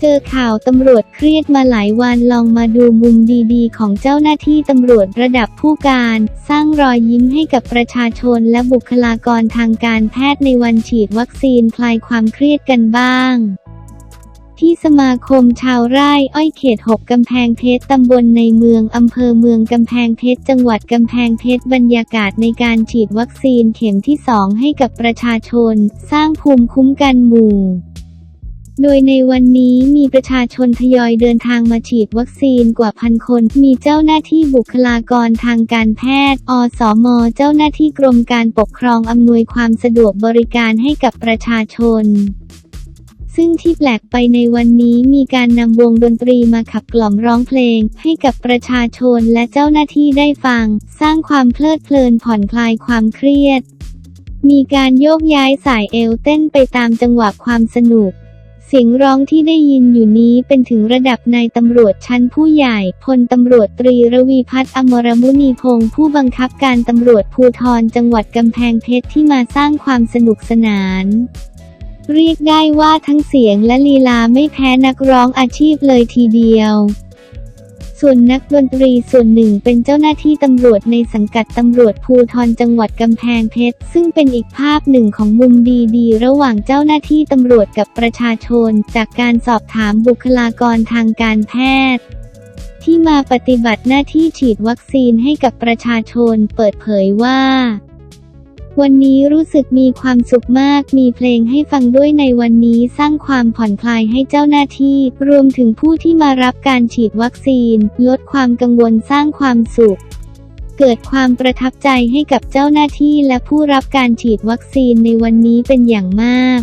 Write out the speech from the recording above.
เจอข่าวตำรวจเครียดมาหลายวันลองมาดูมุมดีๆ ของเจ้าหน้าที่ตำรวจระดับผู้การ สร้างรอยยิ้มให้กับประชาชนและบุคลากรทางการแพทย์ในวันฉีดวัคซีนคลายความเครียดกันบ้างที่สมาคมชาวไร่อ้อยเขต 6 กำแพงเพชร ตำบลในเมือง อำเภอเมืองกำแพงเพชร จังหวัดกำแพงเพชร บรรยากาศในการฉีดวัคซีนเข็มที่ 2 ให้กับประชาชน สร้างภูมิคุ้มกันหมู่ โดยในวันนี้มีประชาชนทยอยเดินทางมาฉีดวัคซีนกว่าพันคน มีเจ้าหน้าที่บุคลากรทางการแพทย์ อสม เจ้าหน้าที่กรมการปกครองอำนวยความสะดวกบริการให้กับประชาชน ซึ่งที่แปลกไปในวันนี้มีการนำวงดนตรีมาขับกล่อมร้องเพลง ให้กับประชาชนและเจ้าหน้าที่ได้ฟัง สร้างความเพลิดเพลินผ่อนคลายความเครียด มีการโยกย้ายสายเอวเต้นไปตามจังหวะความสนุก เสียงร้องที่ได้ยินอยู่นี้เป็นถึงระดับนายตำรวจชั้นผู้ใหญ่พลตำรวจตรีรวีพัฒน์อมรมุนีพงศ์ผู้บังคับการตำรวจภูธรจังหวัดกำแพงเพชรที่มาสร้างความสนุกสนาน เรียกได้ว่าทั้งเสียงและลีลาไม่แพ้นักร้องอาชีพเลยทีเดียว ส่วนนักดนตรีส่วนหนึ่งเป็นเจ้าหน้าที่ตำรวจในสังกัดตำรวจภูทรจังหวัดกำแพงเพชร ซึ่งเป็นอีกภาพหนึ่งของมุมดีๆ ระหว่างเจ้าหน้าที่ตำรวจกับประชาชน จากการสอบถามบุคลากรทางการแพทย์ ที่มาปฏิบัติหน้าที่ฉีดวัคซีนให้กับประชาชน เปิดเผยว่า วันนี้รู้สึกมีความสุขมาก มีเพลงให้ฟังด้วยในวันนี้สร้างความผ่อนคลายให้เจ้าหน้าที่ รวมถึงผู้ที่มารับการฉีดวัคซีน ลดความกังวลสร้างความสุข เกิดความประทับใจให้กับเจ้าหน้าที่และผู้รับการฉีดวัคซีนในวันนี้เป็นอย่างมาก